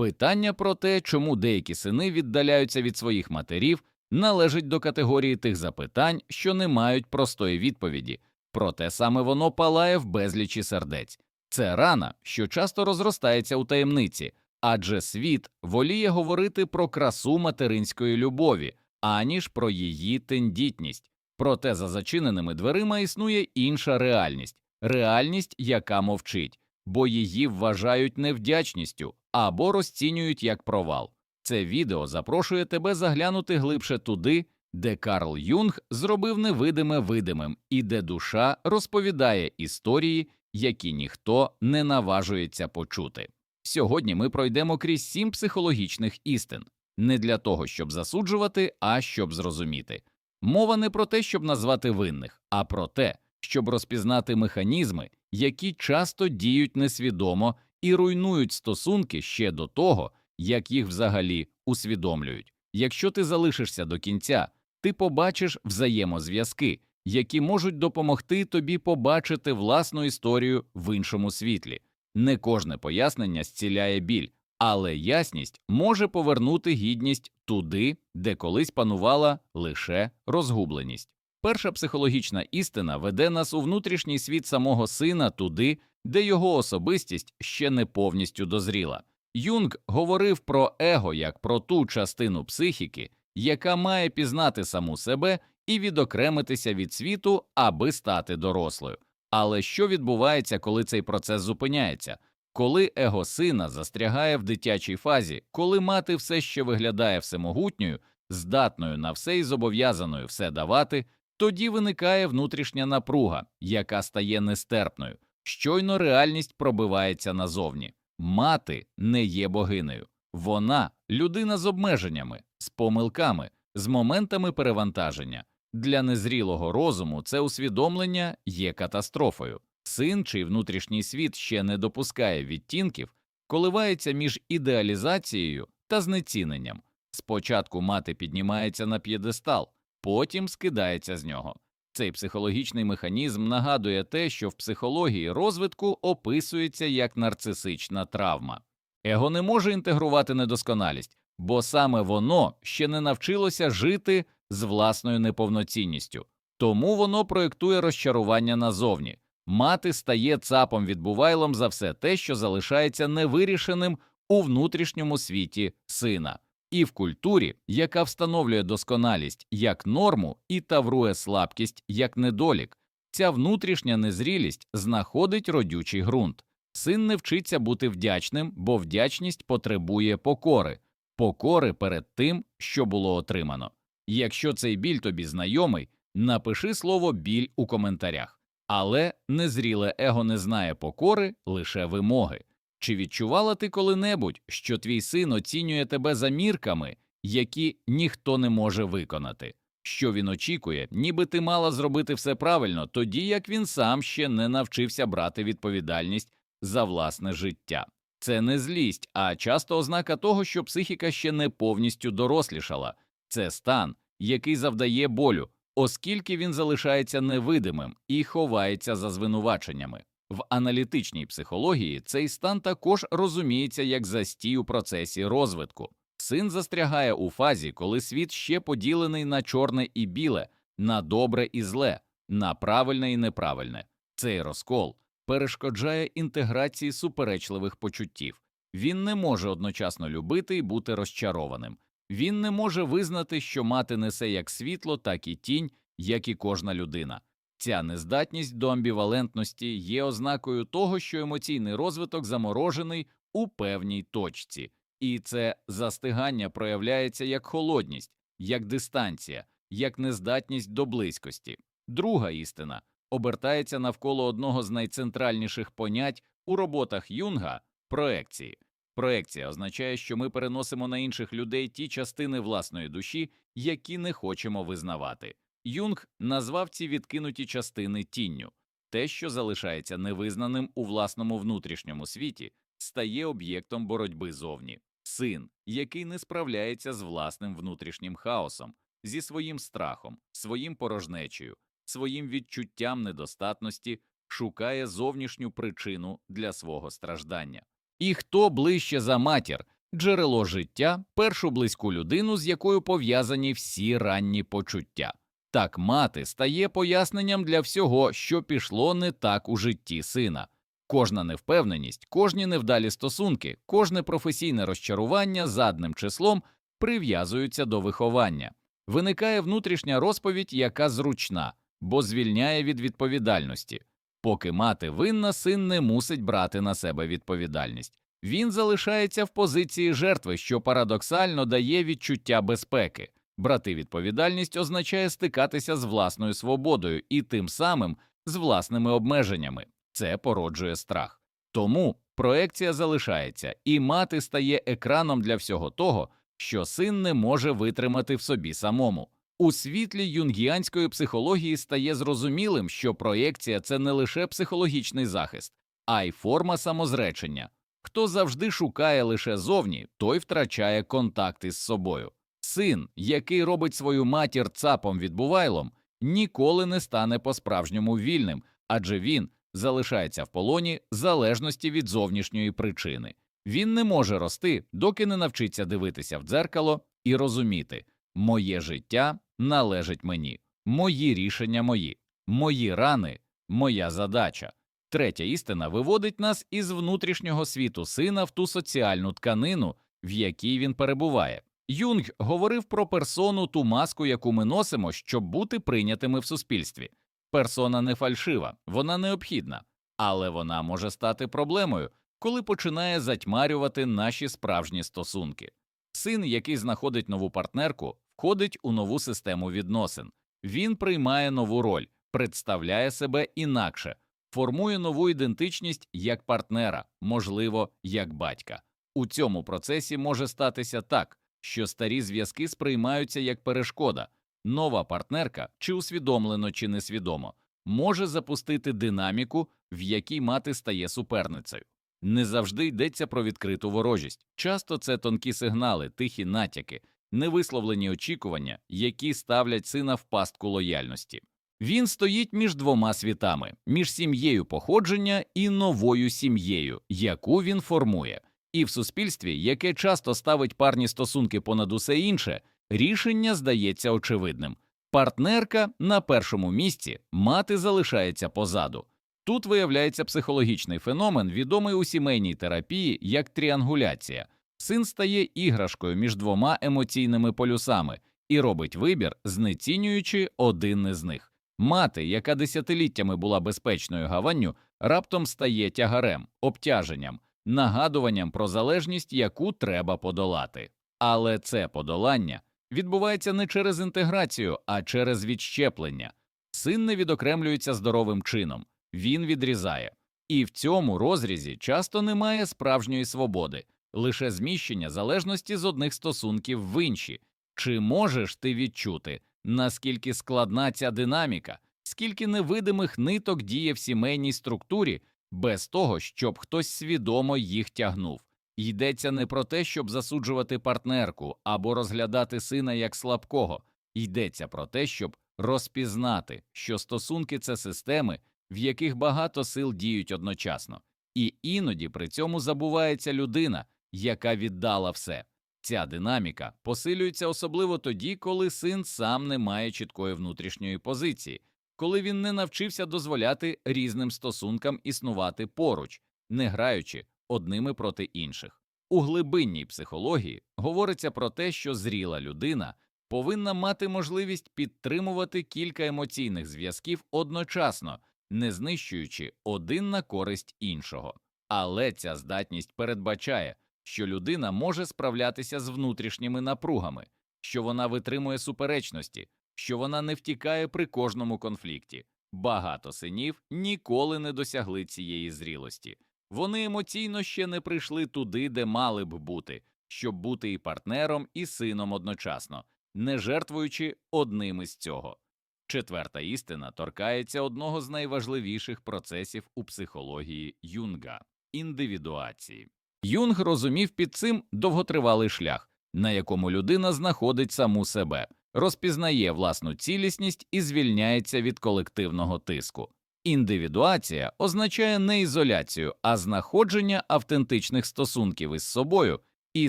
Питання про те, чому деякі сини віддаляються від своїх матерів, належить до категорії тих запитань, що не мають простої відповіді, проте саме воно палає в безлічі сердець. Це рана, що часто розростається у таємниці, адже світ воліє говорити про красу материнської любові, аніж про її тендітність. Проте за зачиненими дверима існує інша реальність реальність, яка мовчить, бо її вважають невдячністю або розцінюють як провал. Це відео запрошує тебе заглянути глибше туди, де Карл Юнг зробив невидиме видимим і де душа розповідає історії, які ніхто не наважується почути. Сьогодні ми пройдемо крізь сім психологічних істин не для того, щоб засуджувати, а щоб зрозуміти. Мова не про те, щоб назвати винних, а про те, щоб розпізнати механізми, які часто діють несвідомо і руйнують стосунки ще до того, як їх взагалі усвідомлюють. Якщо ти залишишся до кінця, ти побачиш взаємозв'язки, які можуть допомогти тобі побачити власну історію в іншому світлі. Не кожне пояснення зціляє біль, але ясність може повернути гідність туди, де колись панувала лише розгубленість. Перша психологічна істина веде нас у внутрішній світ самого сина туди, де його особистість ще не повністю дозріла. Юнг говорив про его як про ту частину психіки, яка має пізнати саму себе і відокремитися від світу, аби стати дорослою. Але що відбувається, коли цей процес зупиняється? Коли его сина застрягає в дитячій фазі, коли мати все ще виглядає всемогутньою, здатною на все і зобов'язаною все давати, тоді виникає внутрішня напруга, яка стає нестерпною. Щойно реальність пробивається назовні. Мати не є богинею, вона людина з обмеженнями, з помилками, з моментами перевантаження. Для незрілого розуму це усвідомлення є катастрофою. Син, чий внутрішній світ ще не допускає відтінків, коливається між ідеалізацією та знеціненням. Спочатку мати піднімається на п'єдестал, потім скидається з нього. Цей психологічний механізм нагадує те, що в психології розвитку описується як нарцисична травма. Его не може інтегрувати недосконалість, бо саме воно ще не навчилося жити з власною неповноцінністю, тому воно проєктує розчарування назовні. Мати стає цапом відбувайлом за все те, що залишається невирішеним у внутрішньому світі сина, і в культурі, яка встановлює досконалість як норму і таврує слабкість як недолік, ця внутрішня незрілість знаходить родючий ґрунт. Син не вчиться бути вдячним, бо вдячність потребує покори, покори перед тим, що було отримано. Якщо цей біль тобі знайомий, напиши слово біль у коментарях. Але незріле его не знає покори, лише вимоги. Чи відчувала ти коли-небудь, що твій син оцінює тебе за мірками, які ніхто не може виконати? Що він очікує, ніби ти мала зробити все правильно, тоді як він сам ще не навчився брати відповідальність за власне життя. Це не злість, а часто ознака того, що психіка ще не повністю дорослішала. Це стан, який завдає болю, оскільки він залишається невидимим і ховається за звинуваченнями. В аналітичній психології цей стан також розуміється як застій у процесі розвитку. Син застрягає у фазі, коли світ ще поділений на чорне і біле, на добре і зле, на правильне і неправильне. Цей розкол перешкоджає інтеграції суперечливих почуттів. Він не може одночасно любити і бути розчарованим. Він не може визнати, що мати несе як світло, так і тінь, як і кожна людина. Ця нездатність до амбівалентності є ознакою того, що емоційний розвиток заморожений у певній точці, і це застигання проявляється як холодність, як дистанція, як нездатність до близькості. Друга істина обертається навколо одного з найцентральніших понять у роботах Юнга проекції. Проекція означає, що ми переносимо на інших людей ті частини власної душі, які не хочемо визнавати. Юнг назвав ці відкинуті частини тінню. Те, що залишається невизнаним у власному внутрішньому світі, стає об'єктом боротьби зовні. Син, який не справляється з власним внутрішнім хаосом, зі своїм страхом, своїм порожнечею, своїм відчуттям недостатності, шукає зовнішню причину для свого страждання. І хто ближче за матір, джерело життя, першу близьку людину, з якою пов'язані всі ранні почуття. Так мати стає поясненням для всього, що пішло не так у житті сина. Кожна невпевненість, кожні невдалі стосунки, кожне професійне розчарування задним числом прив'язуються до виховання. Виникає внутрішня розповідь, яка зручна, бо звільняє від відповідальності. Поки мати винна, син не мусить брати на себе відповідальність. Він залишається в позиції жертви, що парадоксально дає відчуття безпеки. Брати відповідальність означає стикатися з власною свободою і тим самим з власними обмеженнями. Це породжує страх. Тому проекція залишається, і мати стає екраном для всього того, що син не може витримати в собі самому. У світлі юнгіанської психології стає зрозумілим, що проєкція це не лише психологічний захист, а й форма самозречення. Хто завжди шукає лише зовні, той втрачає контакт із собою. Син, який робить свою матір цапом відбувайлом, ніколи не стане по-справжньому вільним, адже він залишається в полоні залежності від зовнішньої причини. Він не може рости, доки не навчиться дивитися в дзеркало і розуміти моє життя належить мені, мої рішення мої, мої рани, моя задача. Третя істина виводить нас із внутрішнього світу сина в ту соціальну тканину, в якій він перебуває. Юнг говорив про персону ту маску, яку ми носимо, щоб бути прийнятими в суспільстві. Персона не фальшива, вона необхідна, але вона може стати проблемою, коли починає затьмарювати наші справжні стосунки. Син, який знаходить нову партнерку, входить у нову систему відносин. Він приймає нову роль, представляє себе інакше, формує нову ідентичність як партнера, можливо, як батька. У цьому процесі може статися так, що старі зв'язки сприймаються як перешкода, нова партнерка, чи усвідомлено, чи несвідомо, може запустити динаміку, в якій мати стає суперницею. Не завжди йдеться про відкриту ворожість, часто це тонкі сигнали, тихі натяки, невисловлені очікування, які ставлять сина в пастку лояльності. Він стоїть між двома світами, між сім'єю походження і новою сім'єю, яку він формує. І в суспільстві, яке часто ставить парні стосунки понад усе інше, рішення здається очевидним. Партнерка на першому місці, мати залишається позаду. Тут виявляється психологічний феномен, відомий у сімейній терапії як тріангуляція. Син стає іграшкою між двома емоційними полюсами і робить вибір, знецінюючи один із них. Мати, яка десятиліттями була безпечною гаванню, раптом стає тягарем, обтяженням, нагадуванням про залежність, яку треба подолати. Але це подолання відбувається не через інтеграцію, а через відщеплення. Син не відокремлюється здоровим чином, він відрізає. І в цьому розрізі часто немає справжньої свободи, лише зміщення залежності з одних стосунків в інші. Чи можеш ти відчути, наскільки складна ця динаміка, скільки невидимих ниток діє в сімейній структурі, без того, щоб хтось свідомо їх тягнув? Йдеться не про те, щоб засуджувати партнерку або розглядати сина як слабкого, йдеться про те, щоб розпізнати, що стосунки це системи, в яких багато сил діють одночасно, і іноді при цьому забувається людина, яка віддала все. Ця динаміка посилюється особливо тоді, коли син сам не має чіткої внутрішньої позиції, коли він не навчився дозволяти різним стосункам існувати поруч, не граючи одними проти інших. У глибинній психології говориться про те, що зріла людина повинна мати можливість підтримувати кілька емоційних зв'язків одночасно, не знищуючи один на користь іншого. Але ця здатність передбачає, що людина може справлятися з внутрішніми напругами, що вона витримує суперечності, що вона не втікає при кожному конфлікті. Багато синів ніколи не досягли цієї зрілості. Вони емоційно ще не прийшли туди, де мали б бути, щоб бути і партнером, і сином одночасно, не жертвуючи одним із цього. Четверта істина торкається одного з найважливіших процесів у психології Юнга індивідуації. Юнг розумів під цим довготривалий шлях, на якому людина знаходить саму себе, розпізнає власну цілісність і звільняється від колективного тиску. Індивідуація означає не ізоляцію, а знаходження автентичних стосунків із собою і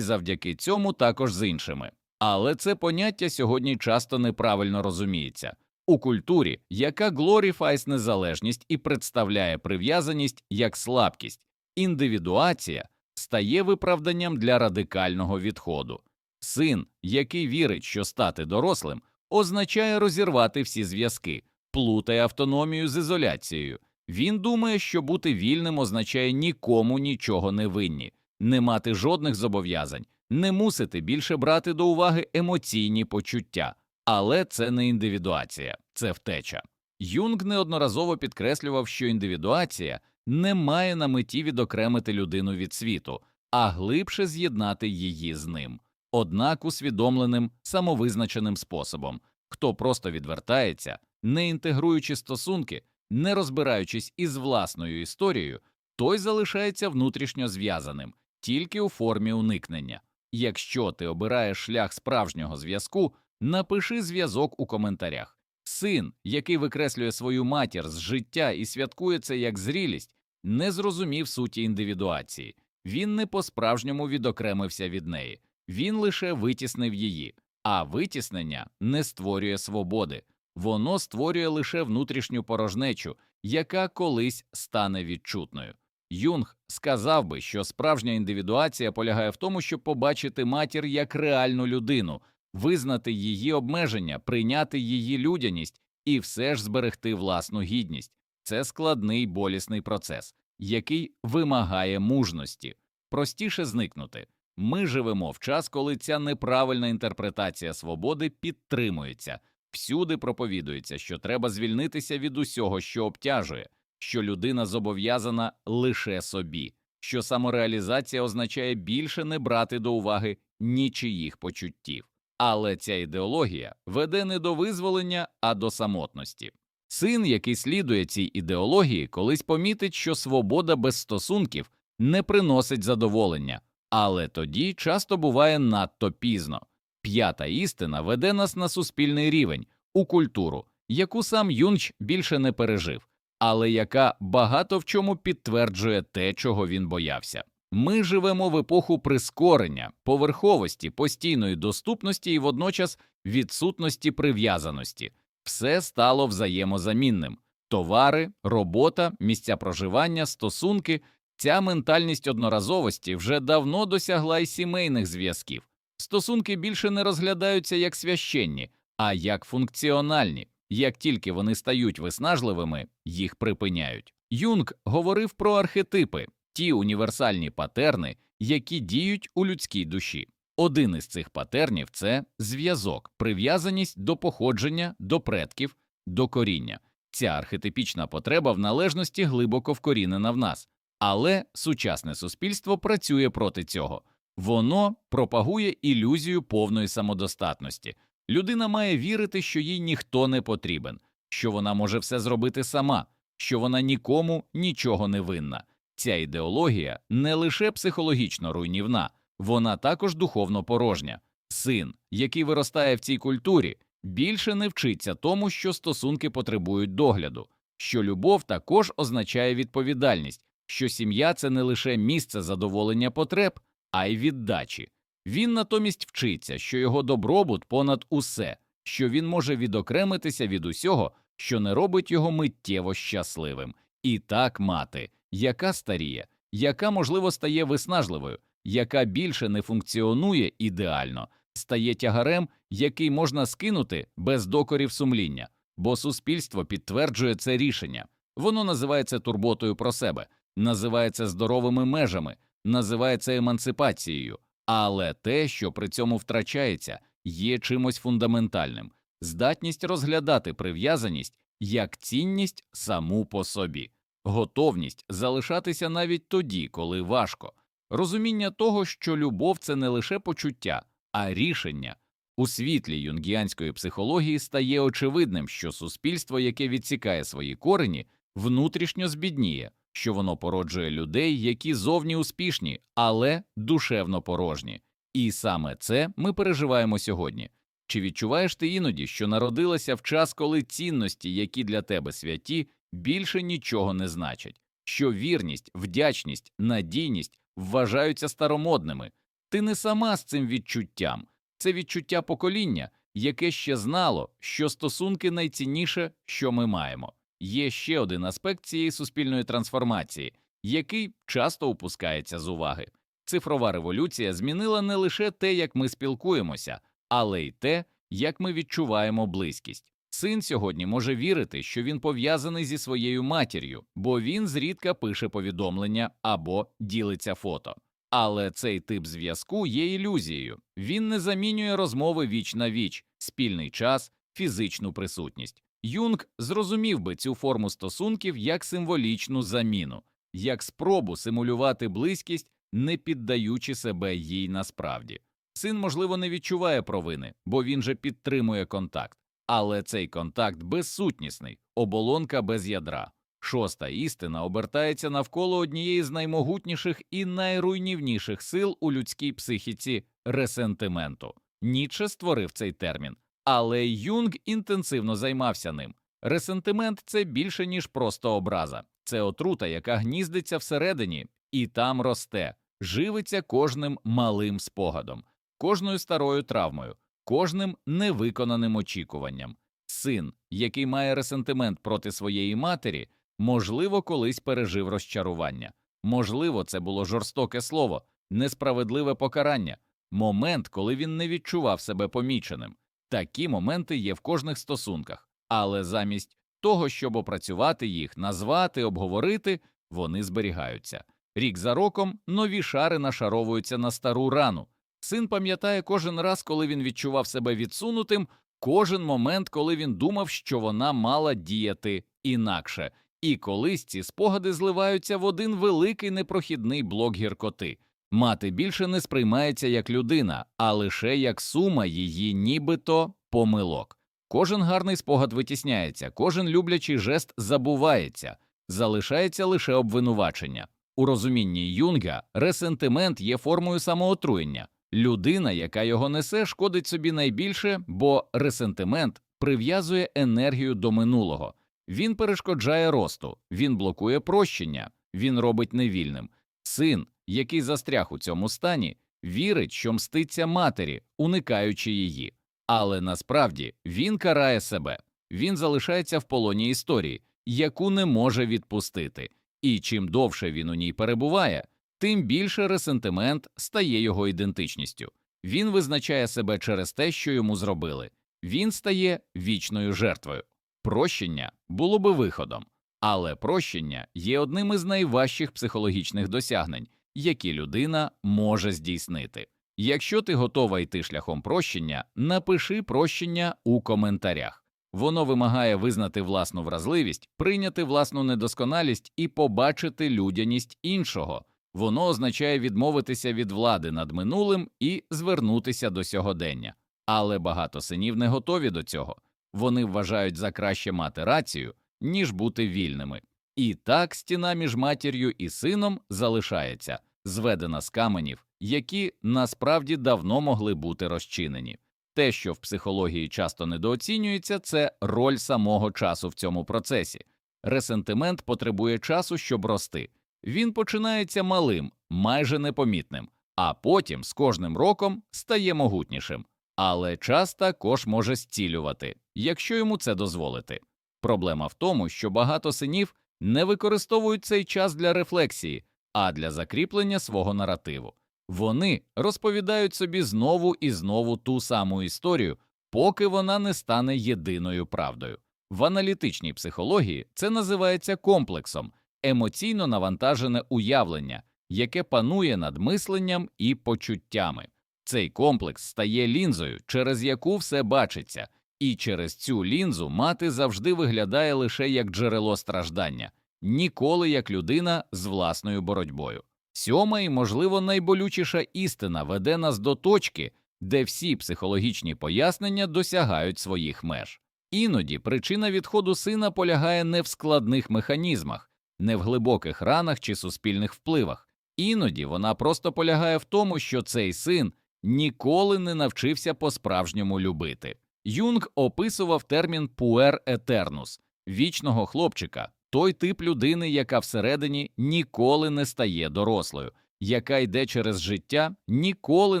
завдяки цьому також з іншими. Але це поняття сьогодні часто неправильно розуміється. У культурі, яка глоріфайс незалежність і представляє прив'язаність як слабкість, індивідуація стає виправданням для радикального відходу. Син, який вірить, що стати дорослим, означає розірвати всі зв'язки, плутає автономію з ізоляцією. Він думає, що бути вільним означає нікому нічого не винні, не мати жодних зобов'язань, не мусити більше брати до уваги емоційні почуття. Але це не індивідуація, це втеча. Юнг неодноразово підкреслював, що індивідуація не має на меті відокремити людину від світу, а глибше з'єднати її з ним, однак усвідомленим самовизначеним способом, хто просто відвертається, не інтегруючи стосунки, не розбираючись із власною історією, той залишається внутрішньо зв'язаним тільки у формі уникнення. Якщо ти обираєш шлях справжнього зв'язку, напиши зв'язок у коментарях. Син, який викреслює свою матір з життя і святкує це як зрілість, не зрозумів суті індивідуації. Він не по-справжньому відокремився від неї, він лише витіснив її, а витіснення не створює свободи, воно створює лише внутрішню порожнечу, яка колись стане відчутною. Юнг сказав би, що справжня індивідуація полягає в тому, щоб побачити матір як реальну людину, визнати її обмеження, прийняти її людяність і все ж зберегти власну гідність. Це складний болісний процес, який вимагає мужності, простіше зникнути. Ми живемо в час, коли ця неправильна інтерпретація свободи підтримується, всюди проповідується, що треба звільнитися від усього, що обтяжує, що людина зобов'язана лише собі, що самореалізація означає більше не брати до уваги нічиїх почуттів. Але ця ідеологія веде не до визволення, а до самотності. Син, який слідує цій ідеології, колись помітить, що свобода без стосунків не приносить задоволення, але тоді часто буває надто пізно. П'ята істина веде нас на суспільний рівень, у культуру, яку сам Юнч більше не пережив, але яка багато в чому підтверджує те, чого він боявся. Ми живемо в епоху прискорення, поверховості, постійної доступності і водночас відсутності прив'язаності. Все стало взаємозамінним товари, робота, місця проживання, стосунки. Ця ментальність одноразовості вже давно досягла й сімейних зв'язків. Стосунки більше не розглядаються як священні, а як функціональні. Як тільки вони стають виснажливими, їх припиняють. Юнг говорив про архетипи, ті універсальні патерни, які діють у людській душі. Один із цих патернів це зв'язок, прив'язаність до походження, до предків, до коріння. Ця архетипічна потреба в належності глибоко вкорінена в нас, але сучасне суспільство працює проти цього. Воно пропагує ілюзію повної самодостатності. Людина має вірити, що їй ніхто не потрібен, що вона може все зробити сама, що вона нікому нічого не винна. Ця ідеологія не лише психологічно руйнівна, вона також духовно порожня. Син, який виростає в цій культурі, більше не вчиться тому, що стосунки потребують догляду, що любов також означає відповідальність, що сім'я це не лише місце задоволення потреб, а й віддачі. Він натомість вчиться, що його добробут понад усе, що він може відокремитися від усього, що не робить його миттєво щасливим. І так мати, яка старіє, яка, можливо, стає виснажливою, яка більше не функціонує ідеально, стає тягарем, який можна скинути без докорів сумління, бо суспільство підтверджує це рішення. Воно називається турботою про себе, називається здоровими межами, називається емансипацією, але те, що при цьому втрачається, є чимось фундаментальним здатність розглядати прив'язаність як цінність саму по собі, готовність залишатися навіть тоді, коли важко, розуміння того, що любов це не лише почуття, а рішення. У світлі юнгіанської психології стає очевидним, що суспільство, яке відсікає свої корені, внутрішньо збідніє, що воно породжує людей, які зовні успішні, але душевно порожні. І саме це ми переживаємо сьогодні. Чи відчуваєш ти іноді, що народилася в час, коли цінності, які для тебе святі, більше нічого не значать, що вірність, вдячність, надійність вважаються старомодними, Ти не сама з цим відчуттям, це відчуття покоління, яке ще знало, що стосунки найцінніше, що ми маємо. Є ще один аспект цієї суспільної трансформації, який часто упускається з уваги. Цифрова революція змінила не лише те, як ми спілкуємося, але й те, як ми відчуваємо близькість. Син сьогодні може вірити, що він пов'язаний зі своєю матір'ю, бо він зрідка пише повідомлення або ділиться фото. Але цей тип зв'язку є ілюзією. Він не замінює розмови віч на віч, спільний час, фізичну присутність. Юнг зрозумів би цю форму стосунків як символічну заміну, як спробу симулювати близькість, не піддаючи себе їй насправді. Син, можливо, не відчуває провини, бо він же підтримує контакт, але цей контакт безсутнісний, оболонка без ядра. Шоста істина обертається навколо однієї з наймогутніших і найруйнівніших сил у людській психіці ресентименту. Ніче створив цей термін, але Юнг інтенсивно займався ним. Ресентимент це більше, ніж просто образа, це отрута, яка гніздиться всередині і там росте, живиться кожним малим спогадом, кожною старою травмою, кожним невиконаним очікуванням. Син, який має ресентимент проти своєї матері, можливо, колись пережив розчарування, можливо, це було жорстоке слово, несправедливе покарання, момент, коли він не відчував себе поміченим. Такі моменти є в кожних стосунках, але замість того, щоб опрацювати їх, назвати, обговорити, вони зберігаються. Рік за роком нові шари нашаровуються на стару рану. Син пам'ятає кожен раз, коли він відчував себе відсунутим, кожен момент, коли він думав, що вона мала діяти інакше, і колись ці спогади зливаються в один великий непрохідний блок гіркоти. Мати більше не сприймається як людина, а лише як сума її нібито помилок. Кожен гарний спогад витісняється, кожен люблячий жест забувається, залишається лише обвинувачення. У розумінні Юнга ресентимент є формою самоотруєння. Людина, яка його несе, шкодить собі найбільше, бо ресентимент прив'язує енергію до минулого. Він перешкоджає росту, він блокує прощення, він робить невільним. Син, який застряг у цьому стані, вірить, що мститься матері, уникаючи її. Але насправді він карає себе, він залишається в полоні історії, яку не може відпустити, і чим довше він у ній перебуває, тим більше ресентимент стає його ідентичністю. Він визначає себе через те, що йому зробили, він стає вічною жертвою. Прощення було би виходом, але прощення є одним із найважчих психологічних досягнень, які людина може здійснити. Якщо ти готова йти шляхом прощення, напиши прощення у коментарях. Воно вимагає визнати власну вразливість, прийняти власну недосконалість і побачити людяність іншого. Воно означає відмовитися від влади над минулим і звернутися до сьогодення. Але багато синів не готові до цього. Вони вважають за краще мати рацію, ніж бути вільними. І так стіна між матір'ю і сином залишається, зведена з каменів, які насправді давно могли бути розчинені. Те, що в психології часто недооцінюється, це роль самого часу в цьому процесі. Ресентимент потребує часу, щоб рости. Він починається малим, майже непомітним, а потім з кожним роком стає могутнішим. Але час також може зцілювати, якщо йому це дозволити. Проблема в тому, що багато синів не використовують цей час для рефлексії, а для закріплення свого наративу. Вони розповідають собі знову і знову ту саму історію, поки вона не стане єдиною правдою. В аналітичній психології це називається комплексом, емоційно навантажене уявлення, яке панує над мисленням і почуттями. Цей комплекс стає лінзою, через яку все бачиться, і через цю лінзу мати завжди виглядає лише як джерело страждання, ніколи як людина з власною боротьбою. Сьома і, можливо, найболючіша істина веде нас до точки, де всі психологічні пояснення досягають своїх меж. Іноді причина відходу сина полягає не в складних механізмах, не в глибоких ранах чи суспільних впливах. Іноді вона просто полягає в тому, що цей син ніколи не навчився по-справжньому любити. Юнг описував термін пуер етернус вічного хлопчика, той тип людини, яка всередині ніколи не стає дорослою, яка йде через життя, ніколи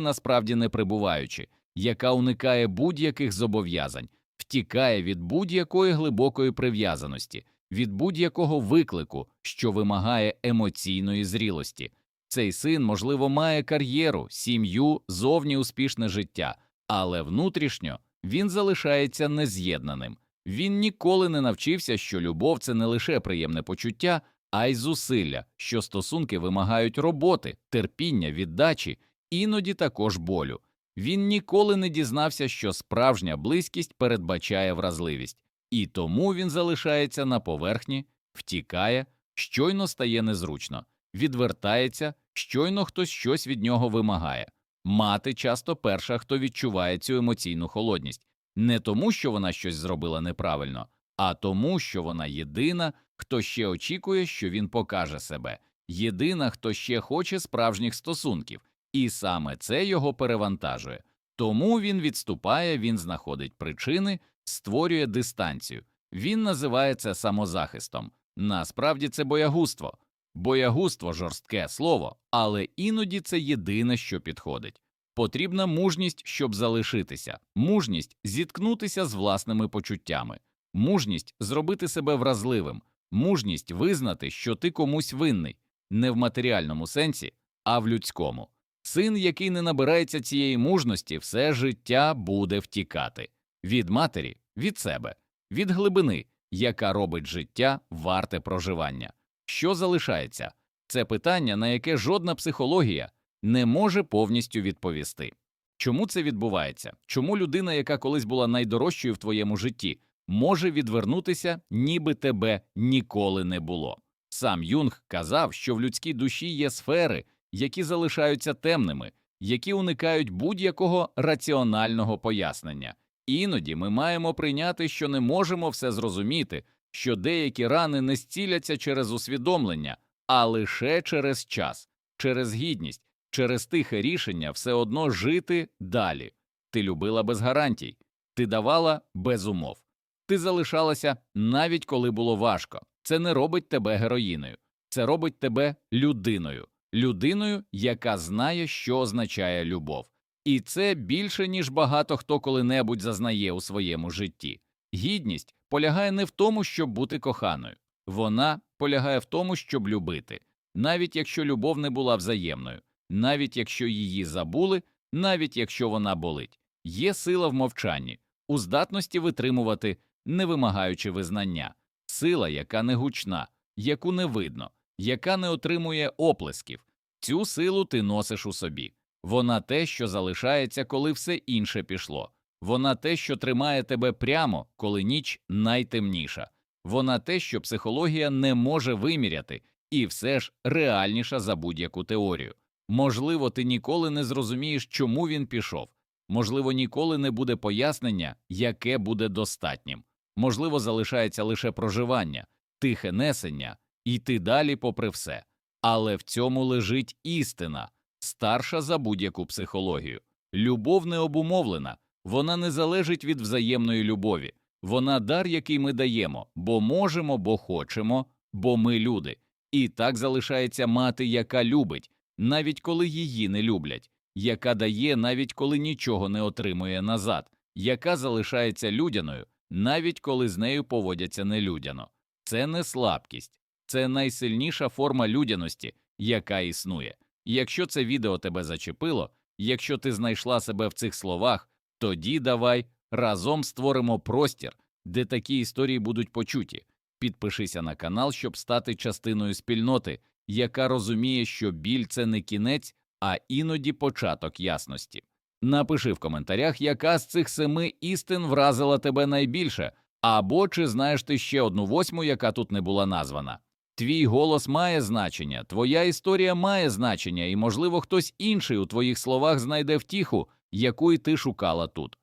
насправді не прибуваючи, яка уникає будь-яких зобов'язань, втікає від будь-якої глибокої прив'язаності, від будь-якого виклику, що вимагає емоційної зрілості. Цей син, можливо, має кар'єру, сім'ю, зовні успішне життя, але внутрішньо він залишається нез'єднаним. Він ніколи не навчився, що любов це не лише приємне почуття, а й зусилля, що стосунки вимагають роботи, терпіння, віддачі, іноді також болю. Він ніколи не дізнався, що справжня близькість передбачає вразливість, і тому він залишається на поверхні, втікає, щойно стає незручно, відвертається, щойно хтось щось від нього вимагає. Мати часто перша, хто відчуває цю емоційну холодність, не тому, що вона щось зробила неправильно, а тому, що вона єдина, хто ще очікує, що він покаже себе, єдина, хто ще хоче справжніх стосунків, і саме це його перевантажує. Тому він відступає, він знаходить причини, створює дистанцію. Він називає це самозахистом. Насправді це боягузтво. Боягузтво жорстке слово, але іноді це єдине, що підходить. Потрібна мужність, щоб залишитися, мужність зіткнутися з власними почуттями, мужність зробити себе вразливим, мужність визнати, що ти комусь винний, не в матеріальному сенсі, а в людському. Син, який не набирається цієї мужності, все життя буде втікати від матері, від себе, від глибини, яка робить життя варте проживання. Що залишається? Це питання, на яке жодна психологія не може повністю відповісти. Чому це відбувається? Чому людина, яка колись була найдорожчою в твоєму житті, може відвернутися, ніби тебе ніколи не було? Сам Юнг казав, що в людській душі є сфери, які залишаються темними, які уникають будь-якого раціонального пояснення. Іноді ми маємо прийняти, що не можемо все зрозуміти, що деякі рани не зціляться через усвідомлення, а лише через час, через гідність, через тихе рішення все одно жити далі. Ти любила без гарантій, ти давала без умов, ти залишалася навіть коли було важко. Це не робить тебе героїною, це робить тебе людиною, людиною, яка знає, що означає любов. І це більше, ніж багато хто коли-небудь зазнає у своєму житті. Гідність полягає не в тому, щоб бути коханою, вона полягає в тому, щоб любити, навіть якщо любов не була взаємною, навіть якщо її забули, навіть якщо вона болить. Є сила в мовчанні, у здатності витримувати, не вимагаючи визнання, сила, яка не гучна, яку не видно, яка не отримує оплесків. Цю силу ти носиш у собі. Вона те, що залишається, коли все інше пішло. Вона те, що тримає тебе прямо, коли ніч найтемніша. Вона те, що психологія не може виміряти, і все ж реальніша за будь-яку теорію. Можливо, ти ніколи не зрозумієш, чому він пішов. Можливо, ніколи не буде пояснення, яке буде достатнім. Можливо, залишається лише проживання, тихе несення, йти далі попри все. Але в цьому лежить істина, старша за будь-яку психологію. Любов не обумовлена, вона не залежить від взаємної любові, вона дар, який ми даємо, бо можемо, бо хочемо, бо ми люди. І так залишається мати, яка любить, навіть коли її не люблять, яка дає, навіть коли нічого не отримує назад, яка залишається людяною, навіть коли з нею поводяться нелюдяно. Це не слабкість, це найсильніша форма людяності, яка існує. Якщо це відео тебе зачепило, якщо ти знайшла себе в цих словах, тоді давай разом створимо простір, де такі історії будуть почуті. Підпишися на канал, щоб стати частиною спільноти, яка розуміє, що біль це не кінець, а іноді початок ясності. Напиши в коментарях, яка з цих семи істин вразила тебе найбільше, або чи знаєш ти ще одну восьму, яка тут не була названа. Твій голос має значення, твоя історія має значення, і, можливо, хтось інший у твоїх словах знайде втіху, яку й ти шукала тут.